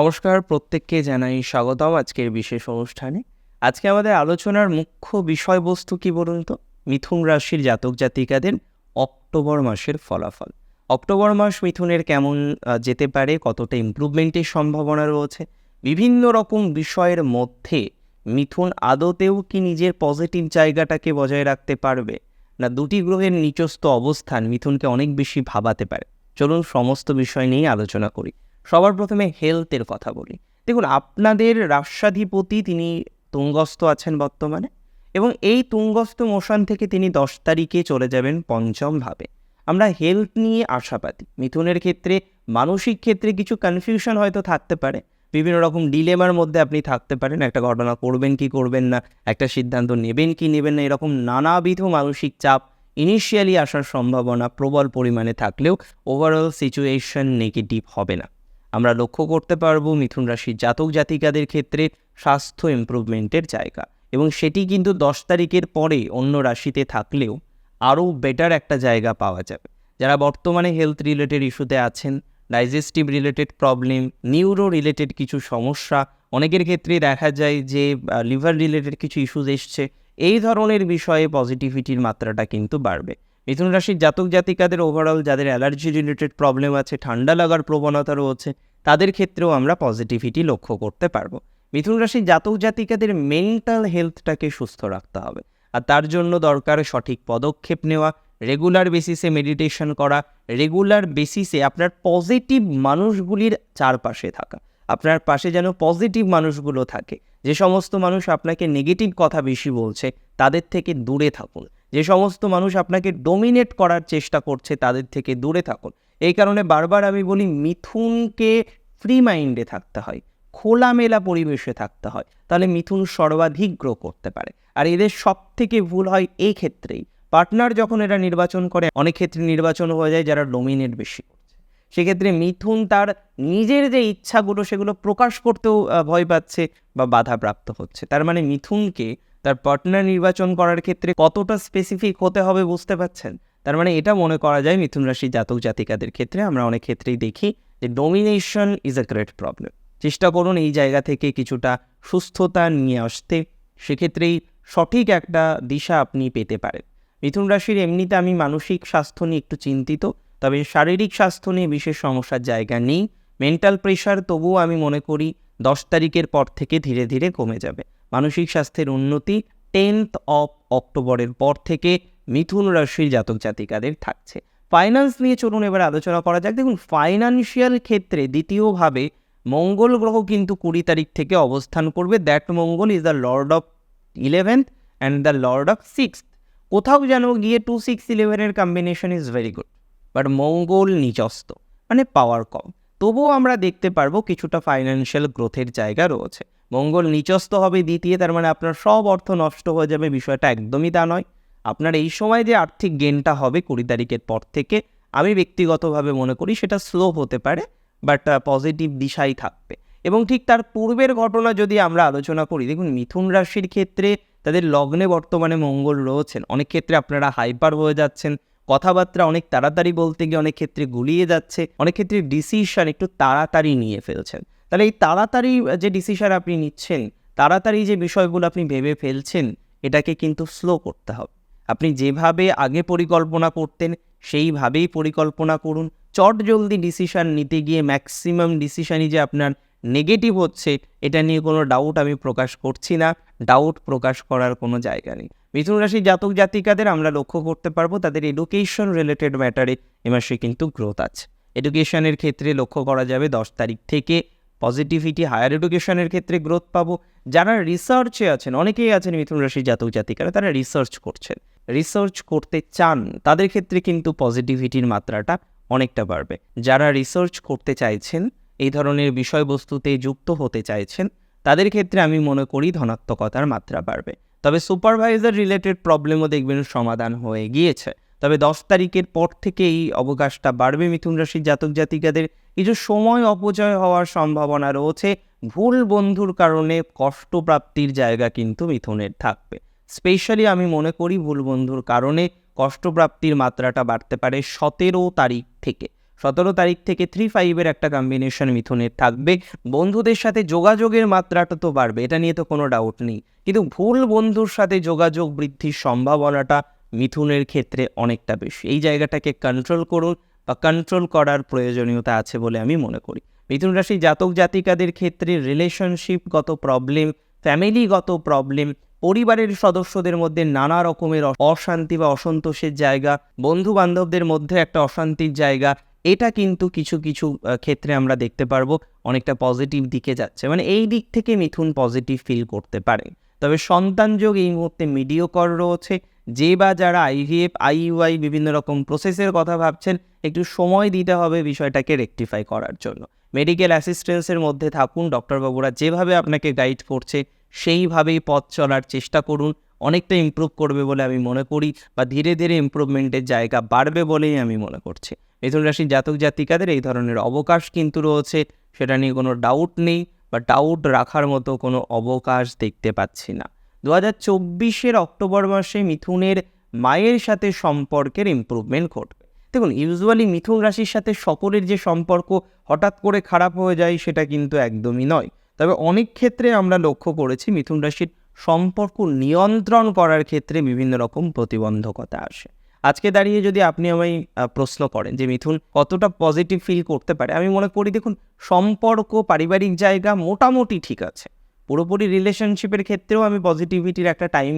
নমস্কার, প্রত্যেককে জানাই স্বাগতম আজকের বিশেষ অনুষ্ঠানে। আজকে আমাদের আলোচনার মুখ্য বিষয়বস্তু কি বলুন তো? মিথুন রাশির জাতক জাতিকাদের অক্টোবর মাসের ফলাফল। অক্টোবর মাস মিথুনের কেমন যেতে পারে, কতটা ইমপ্রুভমেন্টের সম্ভাবনা রয়েছে, বিভিন্ন রকম বিষয়ের মধ্যে মিথুন আদতেও কি নিজের পজিটিভ জায়গাটাকে বজায় রাখতে পারবে? না দুটি গ্রহের নিচস্থ অবস্থান মিথুনকে অনেক বেশি ভাবাতে পারে? চলুন সমস্ত বিষয় নিয়ে আলোচনা করি। সবার প্রথমে হেলথের কথা বলি। দেখুন, আপনাদের রাষ্ট্রাধিপতি তিনি তুঙ্গস্থ আছেন বর্তমানে এবং এই তুঙ্গস্থ মোশন থেকে তিনি দশ তারিখে চলে যাবেন পঞ্চম ভাবে আমরা হেলথ নিয়ে আশাবাদী। মিথুনের ক্ষেত্রে, মানসিক ক্ষেত্রে কিছু কনফিউশন হয়তো থাকতে পারে। বিভিন্ন রকম ডিলেমার মধ্যে আপনি থাকতে পারেন। একটা ঘটনা করবেন কি করবেন না, একটা সিদ্ধান্ত নেবেন কি নেবেন না, এরকম নানাবিধ মানসিক চাপ ইনিশিয়ালি আসার সম্ভাবনা প্রবল পরিমাণে থাকলেও ওভারঅল সিচুয়েশন নেগেটিভ হবে না। আমরা লক্ষ্য করতে পারব মিথুন রাশির জাতক জাতিকাদের ক্ষেত্রে স্বাস্থ্য ইমপ্রুভমেন্টের জায়গা এবং সেটি কিন্তু দশ তারিখের পরে অন্য রাশিতে থাকলেও আরও বেটার একটা জায়গা পাওয়া যাবে। যারা বর্তমানে হেলথ রিলেটেড ইস্যুতে আছেন digestive related problem neuro related কিছু সমস্যা, অনেকের ক্ষেত্রে দেখা যায় যে লিভার রিলেটেড কিছু ইস্যুজ এসছে, এই ধরনের বিষয়ে পজিটিভিটির মাত্রাটা কিন্তু বাড়বে। মিথুন রাশির জাতক জাতিকাদের ওভারঅল যাদের অ্যালার্জি রিলেটেড প্রবলেম আছে, ঠান্ডা লাগার প্রবণতা রয়েছে, তাদের ক্ষেত্রেও আমরা পজিটিভিটি লক্ষ্য করতে পারব। মিথুন রাশির জাতক জাতিকাদের মেন্টাল হেলথটাকে সুস্থ রাখতে হবে। আর তার জন্য দরকার সঠিক পদক্ষেপ নেওয়া রেগুলার বেসিসে মেডিটেশন করা রেগুলার বেসিসে আপনার পজিটিভ মানুষগুলির চারপাশে থাকা। আপনার পাশে যেন পজিটিভ মানুষগুলো থাকে। যে সমস্ত মানুষ আপনাকে নেগেটিভ কথা বেশি বলছে, তাদের থেকে দূরে থাকুন। যে সমস্ত মানুষ আপনাকে ডোমিনেট করার চেষ্টা করছে তাদের থেকে দূরে থাকুন। এই কারণে বারবার আমি বলি, মিথুনকে ফ্রি মাইন্ডে থাকতে হয়, খোলামেলা পরিবেশে থাকতে হয়। তাহলে মিথুন সর্বাধিক গ্রো করতে পারে। আর এদের সব থেকে ভুল হয় এই ক্ষেত্রেই। পার্টনার যখন এরা নির্বাচন করে, অনেক ক্ষেত্রে নির্বাচন হয়ে যায় যারা ডোমিনেট বেশি সেক্ষেত্রে মিথুন তার নিজের যে ইচ্ছাগুলো সেগুলো প্রকাশ করতেও ভয় পাচ্ছে বা বাধাপ্রাপ্ত হচ্ছে। তার মানে মিথুনকে তার পার্টনার নির্বাচন করার ক্ষেত্রে কতটা স্পেসিফিক হতে হবে বুঝতে পারছেন? তার মানে এটা মনে করা যায় মিথুন রাশি জাতক জাতিকাদের ক্ষেত্রে, আমরা অনেক ক্ষেত্রেই দেখি যে domination is a great problem চেষ্টা করুন এই জায়গা থেকে কিছুটা সুস্থতা নিয়ে আসতে। সেক্ষেত্রেই সঠিক একটা দিশা আপনি পেতে পারেন। মিথুন রাশির এমনিতে আমি মানসিক স্বাস্থ্য নিয়ে একটু চিন্তিত, তবে শারীরিক স্বাস্থ্য নিয়ে বিশেষ সমস্যার জায়গা নেই। মেন্টাল প্রেশার তবুও আমি মনে করি দশ তারিখের পর থেকে ধীরে ধীরে কমে যাবে। মানসিক স্বাস্থ্যের উন্নতি টেন্থ অফ অক্টোবরের পর থেকে মিথুন রাশির জাতক জাতিকাদের থাকছে। ফাইন্যান্স নিয়ে চলুন এবার আলোচনা করা যাক। দেখুন, ফাইন্যান্সিয়াল ক্ষেত্রে দ্বিতীয়ভাবে মঙ্গল গ্রহ কিন্তু কুড়ি তারিখ থেকে অবস্থান করবে। That Mangal is the lord of eleventh and the lord of six কোথাও যেন গিয়ে টু সিক্স ইলেভেনের combination is very good, but Mangal নিচস্ত মানে পাওয়ার কম। তবুও আমরা দেখতে পারব কিছুটা ফাইন্যান্সিয়াল গ্রোথের জায়গা রয়েছে। মঙ্গল নিচস্ত হবে দ্বিতীয়, তার মানে আপনার সব অর্থ নষ্ট হয়ে যাবে। বিষয়টা একদমই তা নয়। আপনার এই সময় যে আর্থিক গেনটা হবে কুড়ি তারিখের পর থেকে, আমি ব্যক্তিগতভাবে মনে করি সেটা স্লো হতে পারে বাট পজিটিভ দিশাই থাকবে। এবং ঠিক তার পূর্বের ঘটনা যদি আমরা আলোচনা করি, দেখুন মিথুন রাশির ক্ষেত্রে তাদের লগ্নে বর্তমানে মঙ্গল রয়েছেন। অনেক ক্ষেত্রে আপনারা হাইপার হয়ে যাচ্ছেন, কথাবার্তা অনেক তাড়াতাড়ি বলতে গিয়ে অনেক ক্ষেত্রে গুলিয়ে যাচ্ছে, অনেক ক্ষেত্রে ডিসিশন একটু তাড়াতাড়ি নিয়ে ফেলছেন। তাহলে এই তাড়াতাড়ি যে ডিসিশন আপনি নিচ্ছেন, তাড়াতাড়ি যে বিষয়গুলো আপনি ভেবে ফেলছেন, এটাকে কিন্তু স্লো করতে হবে। আপনি যেভাবে আগে পরিকল্পনা করতেন, সেইভাবেই পরিকল্পনা করুন। চট জলদি ডিসিশান নিতে গিয়ে ম্যাক্সিমাম ডিসিশানই যে আপনার নেগেটিভ হচ্ছে, এটা নিয়ে কোনো ডাউট আমি প্রকাশ করছি না। ডাউট প্রকাশ করার কোনো জায়গা নেই। মিথুন রাশির জাতক জাতিকাদের আমরা লক্ষ্য করতে পারব, তাদের এডুকেশন রিলেটেড ম্যাটারে এ মাসে কিন্তু গ্রোথ আছে। এডুকেশনের ক্ষেত্রে লক্ষ্য করা যাবে দশ তারিখ থেকে পজিটিভিটি হায়ার এডুকেশনের ক্ষেত্রে গ্রোথ পাবো। যারা রিসার্চে আছেন, অনেকেই আছেন মিথুন রাশির জাতক জাতিকারা, তারা রিসার্চ করছেন। রিসার্চ করতে চান, তাদের ক্ষেত্রে কিন্তু পজিটিভিটির মাত্রাটা অনেকটা বাড়বে। যারা রিসার্চ করতে চাইছেন, এই ধরনের বিষয়বস্তুতে যুক্ত হতে চাইছেন, তাদের ক্ষেত্রে আমি মনে করি ধনাত্মকতার মাত্রা বাড়বে। তবে সুপারভাইজার রিলেটেড প্রবলেমও দেখবেন সমাধান হয়ে গিয়েছে। তবে দশ তারিখের পর থেকে এই অবকাশটা বাড়বে মিথুন রাশির জাতক জাতিকাদের। কিছু সময় অপচয় হওয়ার সম্ভাবনা রয়েছে। ভুল বন্ধুর কারণে কষ্টপ্রাপ্তির জায়গা কিন্তু মিথুনের থাকবে। স্পেশালি আমি মনে করি ভুল বন্ধুর কারণে কষ্টপ্রাপ্তির মাত্রাটা বাড়তে পারে সতেরো তারিখ থেকে। সতেরো তারিখ থেকে থ্রি ফাইভের একটা কম্বিনেশন মিথুনের থাকবে। বন্ধুদের সাথে যোগাযোগের মাত্রাটা তো বাড়বে, এটা নিয়ে তো কোনো ডাউট নেই। কিন্তু ভুল বন্ধুর সাথে যোগাযোগ বৃদ্ধির সম্ভাবনাটা মিথুনের ক্ষেত্রে অনেকটা বেশি। এই জায়গাটাকে কন্ট্রোল করুন বা কন্ট্রোল করার প্রয়োজনীয়তা আছে বলে আমি মনে করি। মিথুন রাশি জাতক জাতিকাদের ক্ষেত্রে রিলেশনশিপগত প্রবলেম ফ্যামিলিগত প্রবলেম পরিবারের সদস্যদের মধ্যে নানা রকমের অশান্তি বা অসন্তোষের জায়গা বন্ধু বান্ধবদের মধ্যে একটা অশান্তির জায়গা, এটা কিন্তু কিছু কিছু ক্ষেত্রে আমরা দেখতে পারব অনেকটা পজিটিভ দিকে যাচ্ছে। মানে এই দিক থেকে মিথুন পজিটিভ ফিল করতে পারে। তবে সন্তান যোগ এই মুহূর্তে মিডিওকর রয়েছে যে বা যারা আইভিএফ, আইইউআই বিভিন্ন রকম প্রসেসের কথা ভাবছেন, একটু সময় দিতে হবে বিষয়টাকে রেকটিফাই করার জন্য। মেডিকেল অ্যাসিস্ট্যান্সের মধ্যে থাকুন ডক্টরবাবুরা যেভাবে আপনাকে গাইড করছে, সেইভাবেই পথ চলার চেষ্টা করুন। অনেকটা ইমপ্রুভ করবে বলে আমি মনে করি বা ধীরে ধীরে ইমপ্রুভমেন্টের জায়গা বাড়বে বলেই আমি মনে করছি। মিথুন রাশির জাতক জাতিকাদের এই ধরনের অবকাশ কিন্তু রয়েছে, সেটা নিয়ে কোনো ডাউট নেই বা ডাউট রাখার মতো কোনো অবকাশ দেখতে পাচ্ছি না। দু হাজার চব্বিশের অক্টোবর মাসে মিথুনের মায়ের সাথে সম্পর্কের ইমপ্রুভমেন্ট ঘটবে। দেখুন ইউজুয়ালি মিথুন রাশির সাথে সকলের যে সম্পর্ক হঠাৎ করে খারাপ হয়ে যায় সেটা কিন্তু একদমই নয়। তবে অনেক ক্ষেত্রে আমরা লক্ষ্য করেছি মিথুন রাশির সম্পর্ক নিয়ন্ত্রণ করার ক্ষেত্রে বিভিন্ন রকম প্রতিবন্ধকতা আসে। আজকে দাঁড়িয়ে যদি আপনি আমায় প্রশ্ন করেন যে মিথুন কতটা পজিটিভ ফিল করতে পারে, আমি মনে করি, দেখুন, সম্পর্ক, পারিবারিক জায়গা মোটামুটি ঠিক আছে। পুরোপুরি রিলেশনশিপের ক্ষেত্রেও আমি পজিটিভিটির একটা টাইম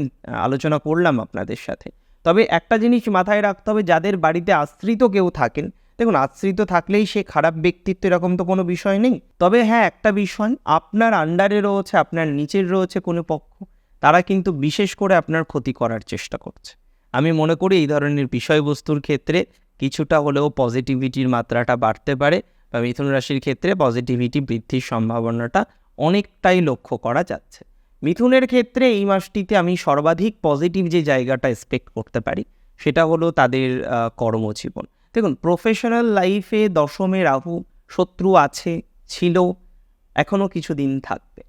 আলোচনা করলাম আপনাদের সাথে। তবে একটা জিনিস মাথায় রাখতে হবে, যাদের বাড়িতে আশ্রিত কেউ থাকেন, দেখুন, আশ্রিত থাকলেই সে খারাপ ব্যক্তিত্ব এরকম তো কোনো বিষয় নেই। তবে হ্যাঁ একটা বিষয়, আপনার আন্ডারে রয়েছে, আপনার নিচের রয়েছে কোনো পক্ষ, তারা কিন্তু বিশেষ করে আপনার ক্ষতি করার চেষ্টা করছে। আমি মনে করি এই ধরনের বিষয়বস্তুর ক্ষেত্রে কিছুটা হলেও পজিটিভিটির মাত্রাটা বাড়তে পারে বা মিথুন রাশির ক্ষেত্রে পজিটিভিটি বৃদ্ধির সম্ভাবনাটা অনেকটাই লক্ষ্য করা যাচ্ছে। মিথুনের ক্ষেত্রে এই মাসটিতে আমি সর্বাধিক পজিটিভ যে জায়গাটা এক্সপেক্ট করতে পারি, সেটা হলো তাদের কর্মজীবন। দেখুন প্রফেশনাল লাইফে দশমে রাহু শত্রু আছে, ছিল এখনও কিছুদিন থাকবে।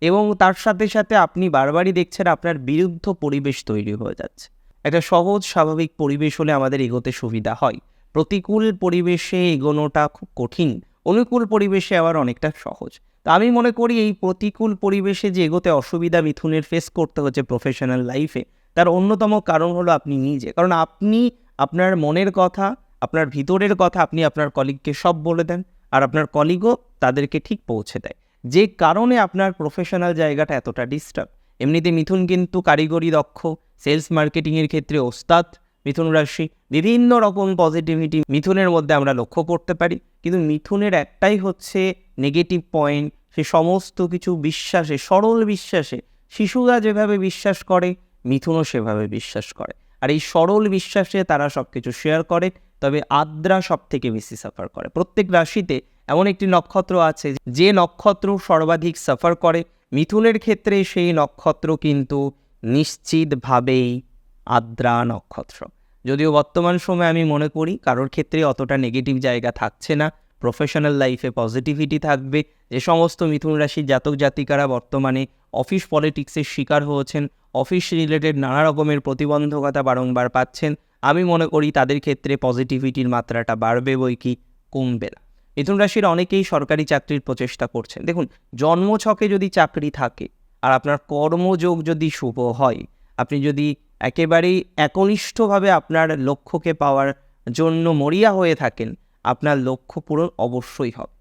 এবং তার সাথে সাথে আপনি বারবারই দেখছেন আপনার বিরুদ্ধ পরিবেশ তৈরি হয়ে যাচ্ছে। একটা সহজ, স্বাভাবিক পরিবেশ হলে আমাদের এগোতে সুবিধা হয়। প্রতিকূল পরিবেশে এগোনোটা খুব কঠিন। অনুকূল পরিবেশে আবার অনেকটা সহজ। তা আমি মনে করি এই প্রতিকূল পরিবেশে যে এগোতে অসুবিধা মিথুনের ফেস করতে হচ্ছে প্রফেশনাল লাইফে তার অন্যতম কারণ হলো আপনি নিজে। কারণ আপনি আপনার মনের কথা, আপনার ভিতরের কথা আপনি আপনার কলিগকে সব বলে দেন আর আপনার কলিগও তাদেরকে ঠিক পৌঁছে দেয়। যে কারণে আপনার প্রফেশনাল জায়গাটা এতটা ডিস্টার্ব এমনিতে মিথুন কিন্তু কারিগরি দক্ষ সেলস মার্কেটিংয়ের ক্ষেত্রে ওস্তাদ, মিথুন রাশি, বিভিন্ন রকম পজিটিভিটি মিথুনের মধ্যে আমরা লক্ষ্য করতে পারি। কিন্তু মিথুনের একটাই হচ্ছে নেগেটিভ পয়েন্ট সে সমস্ত কিছু বিশ্বাসে, সরল বিশ্বাসে, শিশুরা যেভাবে বিশ্বাস করে, মিথুনও সেভাবে বিশ্বাস করে। আর এই সরল বিশ্বাসে তারা সব কিছু শেয়ার করে, তবে আদ্রা সব থেকে বেশি সাফার করে। প্রত্যেক রাশিতে এমন একটি নক্ষত্র আছে, যে নক্ষত্র সর্বাধিক সাফার করে। মিথুনের ক্ষেত্রে সেই নক্ষত্র কিন্তু নিশ্চিতভাবেই আদ্রা নক্ষত্র। যদিও বর্তমান সময়ে আমি মনে করি কারোর ক্ষেত্রে অতটা নেগেটিভ জায়গা থাকছে না প্রফেশনাল লাইফে পজিটিভিটি থাকবে। যে সমস্ত মিথুন রাশির জাতক জাতিকারা বর্তমানে অফিস পলিটিক্সের শিকার হয়েছেন। অফিস রিলেটেড নানা রকমের প্রতিবন্ধকতা বারংবার পাচ্ছেন। আমি মনে করি তাদের ক্ষেত্রে পজিটিভিটির মাত্রাটা বাড়বে বই কি? কমবে না। মিথুন রাশির অনেকেই সরকারি চাকরির প্রচেষ্টা করছেন। দেখুন, জন্মছকে যদি চাকরি থাকে আর আপনার কর্মযোগ যদি শুভ হয়, আপনি যদি একেবারেই একনিষ্ঠভাবে আপনার লক্ষ্যকে পাওয়ার জন্য মরিয়া হয়ে থাকেন আপনার লক্ষ্য পূরণ অবশ্যই হবে।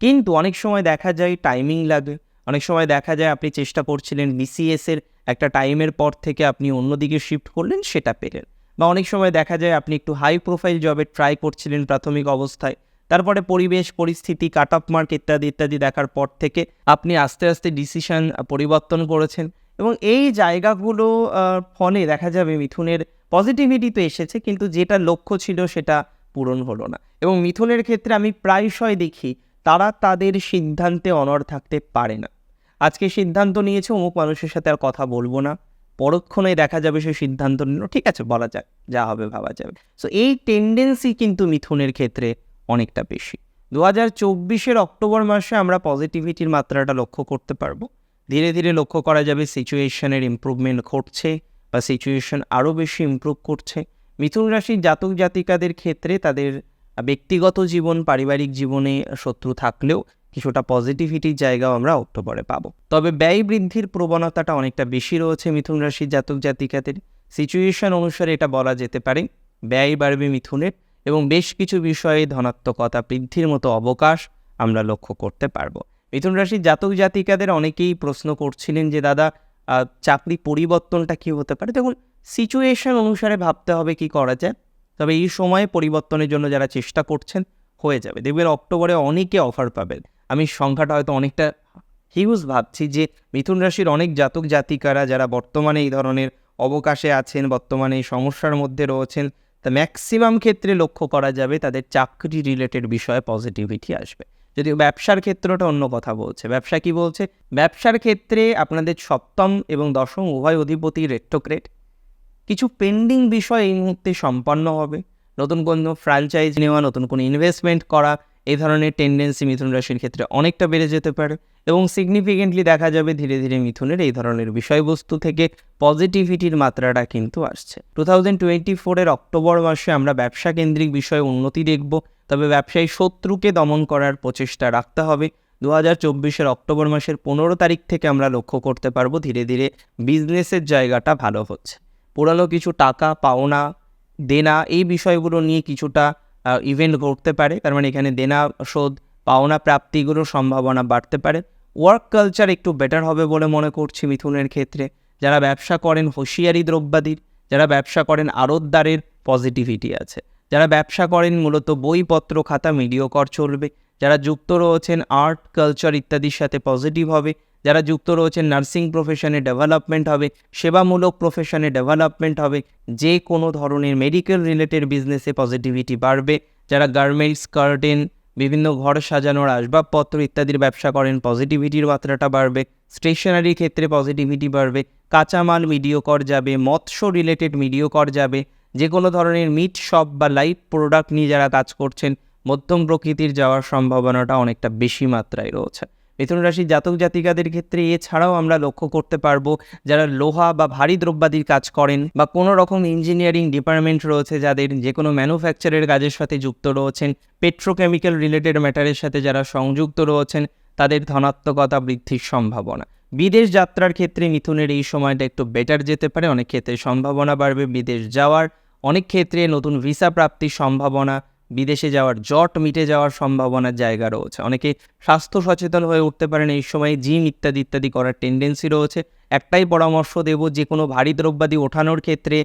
কিন্তু অনেক সময় দেখা যায় টাইমিং লাগে, অনেক সময় দেখা যায় আপনি চেষ্টা করছিলেন বিসিএস এর একটা টাইমের পর থেকে আপনি অন্যদিকে শিফট করলেন, সেটা পেলেন। বা অনেক সময় দেখা যায় আপনি একটু হাই প্রোফাইল জবে ট্রাই করছিলেন প্রাথমিক অবস্থায়, তারপরে পরিবেশ, পরিস্থিতি কাট অফ মার্ক ইত্যাদি ইত্যাদি দেখার পর থেকে আপনি আস্তে আস্তে ডিসিশন পরিবর্তন করেছেন এবং এই জায়গাগুলো ফলে দেখা যাবে মিথুনের পজিটিভিটি তো এসেছে, কিন্তু যেটা লক্ষ্য ছিল সেটা পূরণ হলো না। এবং মিথুনের ক্ষেত্রে আমি প্রায়শই দেখি, তারা তাদের সিদ্ধান্তে অনড় থাকতে পারে না। আজকে সিদ্ধান্ত নিয়েছে, অমুক মানুষের সাথে আর কথা বলব না। পরক্ষণে দেখা যাবে সে সিদ্ধান্ত নিল। ঠিক আছে, বলা যাক, যা হবে ভাবা যাবে। সো এই টেন্ডেন্সি কিন্তু মিথুনের ক্ষেত্রে অনেকটা বেশি। দু হাজার চব্বিশের অক্টোবর মাসে আমরা পজিটিভিটির মাত্রাটা লক্ষ্য করতে পারব। ধীরে ধীরে লক্ষ্য করা যাবে সিচুয়েশনের ইমপ্রুভমেন্ট ঘটছে বা সিচুয়েশন আরও বেশি ইমপ্রুভ করছে। মিথুন রাশির জাতক জাতিকাদের ক্ষেত্রে তাদের ব্যক্তিগত জীবন, পারিবারিক জীবনে শত্রু থাকলেও কিছুটা পজিটিভিটির জায়গাও আমরা অক্টোবরে পাব। তবে ব্যয় বৃদ্ধির প্রবণতাটা অনেকটা বেশি রয়েছে মিথুন রাশির জাতক জাতিকাদের। সিচুয়েশন অনুসারে এটা বলা যেতে পারে, ব্যয় বাড়বে মিথুনের এবং বেশ কিছু বিষয়ে ধনাত্মকতা বৃদ্ধির মতো অবকাশ আমরা লক্ষ্য করতে পারব। মিথুন রাশির জাতক জাতিকাদের অনেকেই প্রশ্ন করছিলেন যে, দাদা চাকরি পরিবর্তনটা কি হতে পারে? দেখুন সিচুয়েশন অনুসারে ভাবতে হবে কি করা যায়। তবে এই সময়ে পরিবর্তনের জন্য যারা চেষ্টা করছেন, হয়ে যাবে। দেখবেন অক্টোবরে অনেকে অফার পাবেন। আমি সংখ্যাটা হয়তো অনেকটা হিউজ ভাবছি যে, মিথুন রাশির অনেক জাতক জাতিকারা যারা বর্তমানে এই ধরনের অবকাশে আছেন, বর্তমানে এই সমস্যার মধ্যে রয়েছেন, তা ম্যাক্সিমাম ক্ষেত্রে লক্ষ্য করা যাবে, তাদের চাকরি রিলেটেড বিষয়ে পজিটিভিটি আসবে। যদিও ব্যবসার ক্ষেত্রটা অন্য কথা বলছে। ব্যবসা কি বলছে? ব্যবসার ক্ষেত্রে আপনাদের সপ্তম এবং দশম উভয় অধিপতি রেট্রোক্রেট কিছু পেন্ডিং বিষয় এই মুহূর্তে সম্পন্ন হবে। নতুন কোনো ফ্র্যাঞ্চাইজ নেওয়া, নতুন কোনো ইনভেস্টমেন্ট করা, এই ধরনের টেন্ডেন্সি মিথুন রাশির ক্ষেত্রে অনেকটা বেড়ে যেতে পারে এবং সিগনিফিকেন্টলি দেখা যাবে ধীরে ধীরে মিথুনের এই ধরনের বিষয়বস্তু থেকে পজিটিভিটির মাত্রাটা কিন্তু আসছে। টু থাউজেন্ড টোয়েন্টি ফোরের অক্টোবর মাসে আমরা ব্যবসা কেন্দ্রিক বিষয়ে উন্নতি দেখব, তবে ব্যবসায়ী শত্রুকে দমন করার প্রচেষ্টা রাখতে হবে। দু হাজার চব্বিশের অক্টোবর মাসের পনেরো তারিখ থেকে আমরা লক্ষ্য করতে পারব ধীরে ধীরে বিজনেসের জায়গাটা ভালো হচ্ছে। পুরানো কিছু টাকা, পাওনা, দেনা এই বিষয়গুলো নিয়ে কিছুটা ইভেন্ট ঘটতে পারে। তার মানে এখানে দেনা শোধ, পাওনা প্রাপ্তিগুলোর সম্ভাবনা বাড়তে পারে। ওয়ার্ক কালচার একটু বেটার হবে বলে মনে করছি মিথুনের ক্ষেত্রে। যারা ব্যবসা করেন হুঁশিয়ারি দ্রব্যাদির, যারা ব্যবসা করেন আড়তদারের পজিটিভিটি আছে। যারা ব্যবসা করেন মূলত বইপত্র, খাতা মিডিয়কর চলবে। যারা যুক্ত রয়েছেন আর্ট কালচার ইত্যাদির সাথে পজিটিভ হবে, যারা যুক্ত রয়েছেন নার্সিং প্রফেশনে ডেভেলপমেন্ট হবে, সেবামূলক প্রফেশনে ডেভেলপমেন্ট হবে, যে কোনো ধরনের মেডিকেল রিলেটেড বিজনেসে পজিটিভিটি বাড়বে। যারা গার্মেন্টস কার্টেন বিভিন্ন ঘর সাজানোর আসবাবপত্র ইত্যাদির ব্যবসা করেন পজিটিভিটির মাত্রাটা বাড়বে স্টেশনারি ক্ষেত্রে পজিটিভিটি বাড়বে, কাঁচামাল মিডিয়কর যাবে, মৎস্য রিলেটেড মিডিয়কর যাবে যে কোনো ধরনের মিট শপ বা লাইট প্রোডাক্ট নিয়ে যারা কাজ করছেন মধ্যম প্রকৃতির যাওয়ার সম্ভাবনাটা অনেকটা বেশি মাত্রায় রয়েছে। মিথুন রাশির জাতক জাতিকাদের ক্ষেত্রে এছাড়াও আমরা লক্ষ্য করতে পারব, যারা লোহা বা ভারী দ্রব্যাদির কাজ করেন বা কোনো রকম ইঞ্জিনিয়ারিং ডিপার্টমেন্ট রয়েছে যাদের যে কোনো ম্যানুফ্যাকচারের কাজের সাথে যুক্ত রয়েছেন পেট্রোকেমিক্যাল রিলেটেড ম্যাটারের সাথে যারা সংযুক্ত রয়েছেন, তাদের ধনাত্মকতা বৃদ্ধির সম্ভাবনা। বিদেশ যাত্রার ক্ষেত্রে মিথুনের এই সময়টা একটু বেটার যেতে পারে, অনেক ক্ষেত্রে সম্ভাবনা বাড়বে। বিদেশ যাওয়ার অনেক ক্ষেত্রে নতুন ভিসা প্রাপ্তির সম্ভাবনা বিদেশে যাওয়ার জট মিটে যাওয়ার সম্ভাবনার জায়গা রয়েছে। অনেকে স্বাস্থ্য সচেতন হয়ে উঠতে পারেন এই সময় জিম ইত্যাদি ইত্যাদি করার টেন্ডেন্সি রয়েছে। একটাই পরামর্শ দেব যে কোনো ভারী দ্রব্যাদি ওঠানোর ক্ষেত্রে,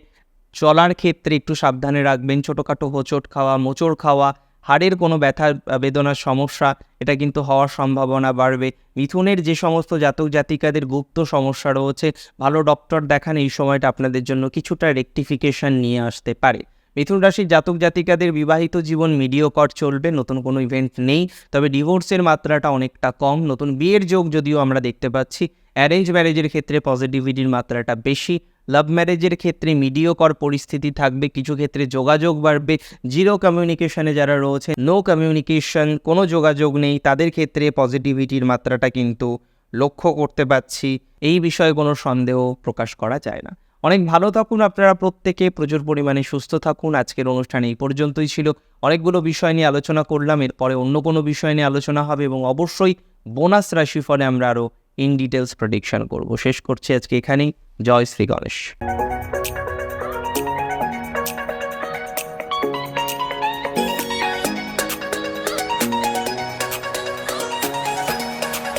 চলার ক্ষেত্রে একটু সাবধানে রাখবেন। ছোটোখাটো হোঁচট খাওয়া, মোচড় খাওয়া, হাড়ের কোনো ব্যথা, বেদনার সমস্যা, এটা কিন্তু হওয়ার সম্ভাবনা বাড়বে। মিথুনের যে সমস্ত জাতক জাতিকাদের গুপ্ত সমস্যা রয়েছে, ভালো ডক্টর দেখান এই সময়টা আপনাদের জন্য কিছুটা রেকটিফিকেশন নিয়ে আসতে পারে। মিথুন রাশির জাতক জাতিকাদের বিবাহিত জীবন মিডিয়কর চলবে, নতুন কোনো ইভেন্ট নেই। তবে ডিভোর্সের মাত্রাটা অনেকটা কম। নতুন বিয়ের যোগ যদিও আমরা দেখতে পাচ্ছি অ্যারেঞ্জ ম্যারেজের ক্ষেত্রে পজিটিভিটির মাত্রাটা বেশি। লাভ ম্যারেজের ক্ষেত্রে মিডিয়কর পরিস্থিতি থাকবে, কিছু ক্ষেত্রে যোগাযোগ বাড়বে। জিরো কমিউনিকেশনে যারা রয়েছে নো কমিউনিকেশন কোনো যোগাযোগ নেই, তাদের ক্ষেত্রে পজিটিভিটির মাত্রাটা কিন্তু লক্ষ্য করতে পারছি এই বিষয়ে কোনো সন্দেহ প্রকাশ করা যায় না। অনেক ভালো থাকুন আপনারা প্রত্যেকে, প্রচুর পরিমাণে সুস্থ থাকুন। আজকের অনুষ্ঠান এই পর্যন্তই ছিল। অনেকগুলো বিষয় নিয়ে আলোচনা করলাম, এরপরে অন্য কোনো বিষয় নিয়ে আলোচনা হবে এবং অবশ্যই বোনাস রাশিফলে আমরা আরও ইন ডিটেলস প্রেডিকশন করব। শেষ করছি আজকে এখানেই। জয় শ্রী গণেশ।